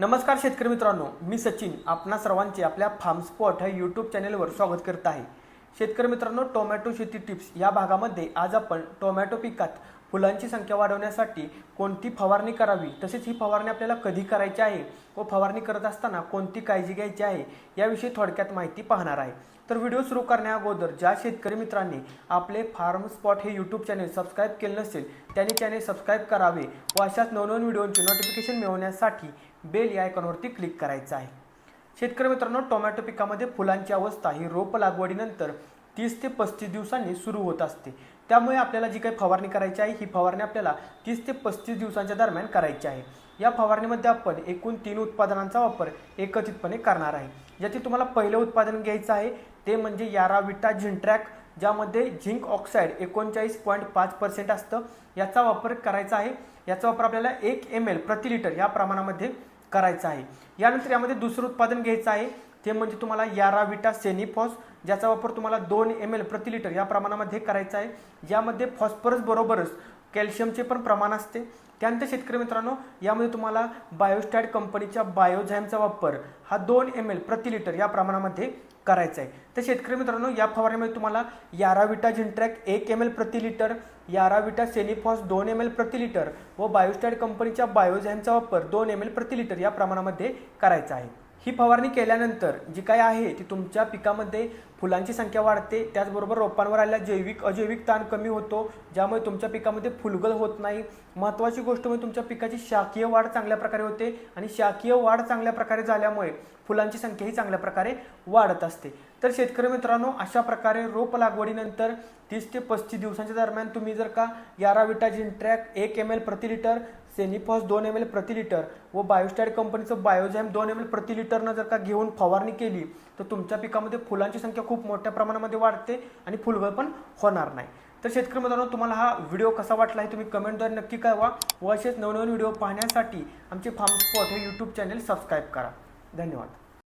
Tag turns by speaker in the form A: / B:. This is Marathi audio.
A: नमस्कार शेतकरी मित्रांनो मी सचिन आपणा सर्वांचे आपल्या फार्मस्पॉट ह्या यूट्यूब चॅनेलवर स्वागत करत आहे. शेतकरी मित्रांनो टोमॅटो शेती टिप्स या भागामध्ये आज आपण टोमॅटो पिकात फुलांची संख्या वाढवण्यासाठी कोणती फवारणी करावी? तसेच ही फवारणी आपल्याला कधी करायची आहे? व फवारणी करत असताना कोणती काळजी घ्यायची आहे? याविषयी थोडक्यात माहिती पाहणार आहे. तर व्हिडिओ सुरू करण्याअगोदर ज्या शेतकरी मित्रांनी आपले फार्म स्पॉट हे यूट्यूब चॅनेल सबस्क्राईब केले नसेल त्यांनी चॅनेल सबस्क्राईब करावे व अशाच नवनवीन व्हिडिओची नोटिफिकेशन मिळवण्यासाठी बेल या आयकॉनवरती क्लिक करायचं आहे. शेतकरी मित्रांनो टोमॅटो पिकामध्ये फुलांची अवस्था ही रोप लागवडीनंतर तीस ते पस्तीस दिवसांनी सुरू होत असते. त्यामुळे आपल्याला जी काही फवारणी करायची आहे ही फवारणी आपल्याला तीस ते पस्तीस दिवसांच्या दरम्यान करायची आहे. या फवारणीमध्ये आपण एकूण तीन उत्पादनांचा वापर एकत्रितपणे करणार आहे. ज्याचे तुम्हाला पहिलं उत्पादन घ्यायचं आहे ते म्हणजे याराविटा झिंट्रॅक ज्यामध्ये झिंक ऑक्साईड एकोणचाळीस पॉईंट पाच पर्सेंट असतं. याचा वापर करायचा आहे. याचा वापर आपल्याला एक एम एल प्रति लिटर या प्रमाणामध्ये करायचा आहे. यानंतर यामध्ये दुसरं उत्पादन घ्यायचं आहे. ते म्हणजे तुम्हाला याराविटा सेनिफॉस ज्याचा वापर तुम्हाला दोन एम एल प्रति लिटर या प्रमाणामध्ये करायचा आहे. यामध्ये फॉस्फरस बरोबरच कॅल्शियमचे पण प्रमाण असते. त्यानंतर शेतकरी मित्रांनो यामध्ये तुम्हाला बायोस्टॅड कंपनीच्या बायोझॅमचा वापर हा दोन एम एल प्रति लिटर या प्रमाणामध्ये करायचा आहे. तर शेतकरी मित्रांनो या फवारणीमध्ये तुम्हाला याराविटा झिंट्रॅक एक एम एल प्रति लिटर याराविटा सेनिफॉस दोन एम एल प्रति लिटर व बायोस्टॅड कंपनीच्या बायोझॅमचा वापर दोन एम एल प्रति लिटर या प्रमाणामध्ये करायचा आहे. ही फवारणी केल्यानंतर जी काय आहे ती तुमच्या पिकामध्ये फुलांची संख्या वाढते. त्याचबरोबर रोपांवर आलेला जैविक अजैविक ताण कमी होतो ज्यामुळे तुमच्या पिकामध्ये फुलगल होत नाही. महत्त्वाची गोष्ट म्हणजे तुमच्या पिकाची शाकीय वाढ चांगल्या प्रकारे होते आणि शाकीय वाढ चांगल्या प्रकारे झाल्यामुळे फुलांची संख्या ही चांगल्या प्रकारे वाढत असते. तर शेतकरी मित्रांनो अशा प्रकारे रोप लागवडीनंतर तीस ते पस्तीस दिवसांच्या दरम्यान तुम्ही जर का याराविटा जिंट्रॅक एक एम एल प्रति लिटर सेनिफॉस दोन एम एल प्रति लिटर व बायोस्टॅड कंपनीचं बायोझॅम दोन एम एल प्रति लिटरनं जर का घेऊन फवारणी केली तर तुमच्या पिकामध्ये फुलांची संख्या खूप मोठ्या प्रमाणामध्ये वाढते आणि फुलगळ पण होणार नाही. तर शेतकरी मित्रांनो तुम्हाला हा व्हिडिओ कसा वाटला हे तुम्ही कमेंटद्वारे नक्की कळवा व असेच नवनवीन व्हिडिओ पाहण्यासाठी आमचे फार्म स्पॉट हे यूट्यूब चॅनेल सबस्क्राईब करा. धन्यवाद.